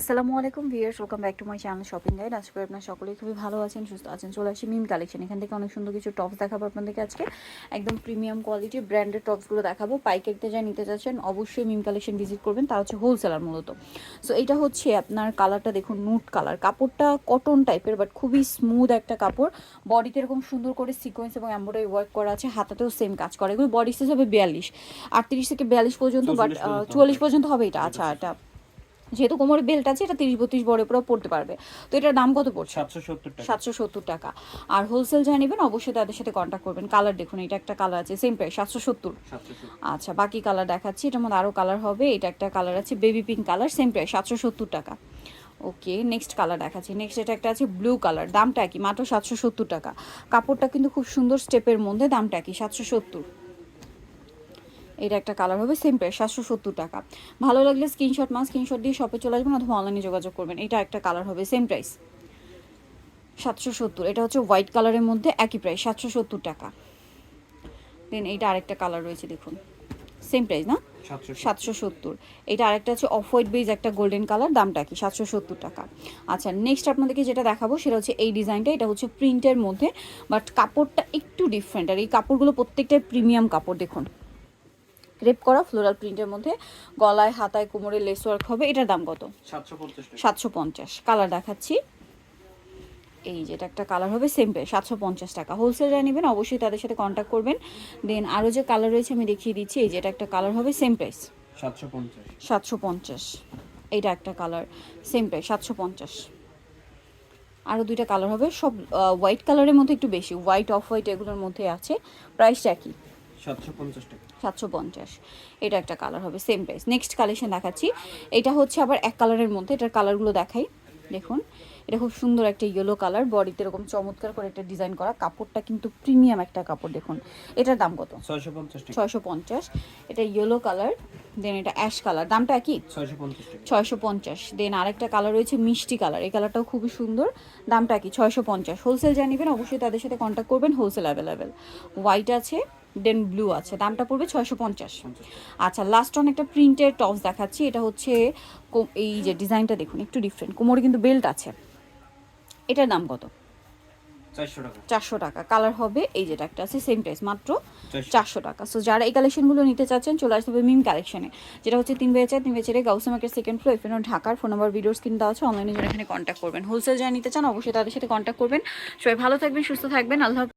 আসসালামু আলাইকুম viewers welcome back to my channel shopping guide. আজকে করি আপনার সকলেই খুবই ভালো আছেন সুস্থ আছেন চলে আসি মিম কালেকশন। এখান থেকে অনেক সুন্দর কিছু টপস দেখাবো আপনাদেরকে আজকে। একদম প্রিমিয়াম কোয়ালিটি ব্র্যান্ডেড টপসগুলো দেখাবো। পাইকারিতে যা নিতে চাচ্ছেন অবশ্যই মিম কালেকশন ভিজিট করবেন। তার হচ্ছে হোলসেলার মূলত। সো এটা হচ্ছে আপনার কালারটা দেখুন নুট কালার কাপড়টা কটন টাইপের বাট খুবই স্মুথ একটা কাপড়। বডিতে এরকম সুন্দর করে সিকোয়েন্স এবং এম্ব্রয়ডারি ওয়ার্ক করা আছে। হাতাতেও সেম কাজ করে। এগুলো বডি সাইজ হবে বিয়াল্লিশ। আটত্রিশ থেকে বিয়াল্লিশ পর্যন্ত বাট 44 পর্যন্ত চুয়াল্লিশ পর্যন্ত হবে এটা। আচ্ছা এটা যেহেতু কোমরে বেল্ট আছে এটা তিরিশ বত্রিশ বড় পরেও পড়তে পারবে। তো এটার দাম কত পড়ছে? সাতশো সত্তর টাকা। সাতশো সত্তর টাকা। আর হোলসেল যা নেবেন অবশ্যই তাদের সাথে কন্ট্যাক্ট করবেন। কালার দেখুন এটা একটা কালার আছে সেম প্রাইস সাতশো সত্তর। সাতশো সত্তর। আচ্ছা বাকি কালার দেখাচ্ছি এটার মধ্যে আরও কালার হবে। এটা একটা কালার আছে baby pink colour same price সাতশো সত্তর টাকা। ওকে নেক্সট কালার দেখাচ্ছি। নেক্সট এটা একটা আছে ব্লু কালার দামটা কি মাত্র সাতশো সত্তর টাকা। কাপড়টা কিন্তু খুব সুন্দর স্টেপের মধ্যে দামটা কি সাতশো সত্তর। এটা একটা কালার হবে সেম প্রাইস সাতশো সত্তর টাকা। ভালো লাগলে স্ক্রিনশট মা স্ক্রিনশট দিয়ে শপে চলে আসবেন অথবা অনলাইনে যোগাযোগ করবেন। এটা একটা কালার হবে সেম প্রাইস সাতশো সত্তর এটা হচ্ছে হোয়াইট কালারের মধ্যে একই প্রাইস সাতশো সত্তর টাকা। দেন এইটা আরেকটা কালার রয়েছে দেখুন। সেম প্রাইস না? সাতশো সাতশো সত্তর। এটা আরেকটা হচ্ছে অফ হোয়াইট বেজ একটা গোল্ডেন কালার দামটা কি? সাতশো সত্তর টাকা। আচ্ছা নেক্সট আপনাদেরকে যেটা দেখাবো সেটা হচ্ছে এই ডিজাইনটা এটা হচ্ছে প্রিন্টের মধ্যে বাট কাপড়টা একটু ডিফারেন্ট আর এই কাপড়গুলো প্রত্যেকটাই প্রিমিয়াম কাপড় দেখুন। ক্রেপ করা ফ্লোরাল প্রিন্টের মধ্যে গলায় হাতায় কোমরে লেস ওয়ার্ক হবে এটার দাম কত? সাতশো পঞ্চাশ কালার দেখাচ্ছি। এই যেটা একটা কালার হবে সেম প্রাইস সাতশো পঞ্চাশ টাকা। হোলসেলরা নেবেন অবশ্যই তাদের সাথে কন্ট্যাক্ট করবেন। দেন আরও যে কালার রয়েছে আমি দেখিয়ে দিচ্ছি এই যেটা একটা কালার হবে সেম প্রাইস সাতশো পঞ্চাশ। এইটা একটা কালার সেম প্রাইস সাতশো পঞ্চাশ। আরও দুইটা কালার হবে সব হোয়াইট কালারের মধ্যে একটু বেশি। হোয়াইট অফ হোয়াইট এগুলোর মধ্যে আছে। প্রাইসটা কি সাতশো পঞ্চাশ এটা একটা কালার হবে সেম প্রাইস নেক্সট কালেকশন দেখাচ্ছি। এটা হচ্ছে আবার এক কালারের মধ্যে এটার কালারগুলো দেখাই। দেখুন এটা খুব সুন্দর একটা ইয়েলো কালার বডিতে এরকম চমৎকার করে একটা ডিজাইন করা। কাপড়টা কিন্তু প্রিমিয়াম একটা কাপড় দেখুন। এটার দাম কত? ছয়শো পঞ্চাশ এটা ইয়েলো কালার দেন এটা অ্যাশ কালার দামটা পঞ্চাশ ছয়শো পঞ্চাশ। দেন আরেকটা কালার রয়েছে মিষ্টি কালার এই কালারটাও খুবই সুন্দর। দামটা কি ছয়শো পঞ্চাশ। হোলসেল জানিবেন অবশ্যই তাদের সাথে কন্ট্যাক্ট করবেন। হোলসেল অ্যাভেলেবেল হোয়াইট আছে। দেন ব্লু আছে। দামটা পড়বে ছয়শো পঞ্চাশ। আচ্ছা লাস্ট অন একটা প্রিন্টের টপস দেখাচ্ছি। এটা হচ্ছে এই যে ডিজাইনটা দেখুন একটু ডিফারেন্ট কোমরে কিন্তু বেল্ট আছে। এটার দাম কত? চারশো টাকা। কালার হবে এই যেটা একটা আছে সেম প্রাইস মাত্র চারশো। টাকা। সো যারা এই কালেকশনগুলো নিতে চাচ্ছেন চলে আসতে হবে মিম কালেকশনে যেটা হচ্ছে তিন বেচার তিন বেচারে গাউসা মার্কেট সেকেন্ড ফ্লোর এফএনও ঢাকার ফোন নাম্বার ভিডিওস কিনতে আছে। অনলাইনে যারা এখানে কন্ট্যাক্ট করবেন। হোলসেল যারা নিতে চান অবশ্যই তাদের সাথে কন্ট্যাক্ট করবেন। সবাই ভালো থাকবেন সুস্থ থাকবেন। আল্লাহ।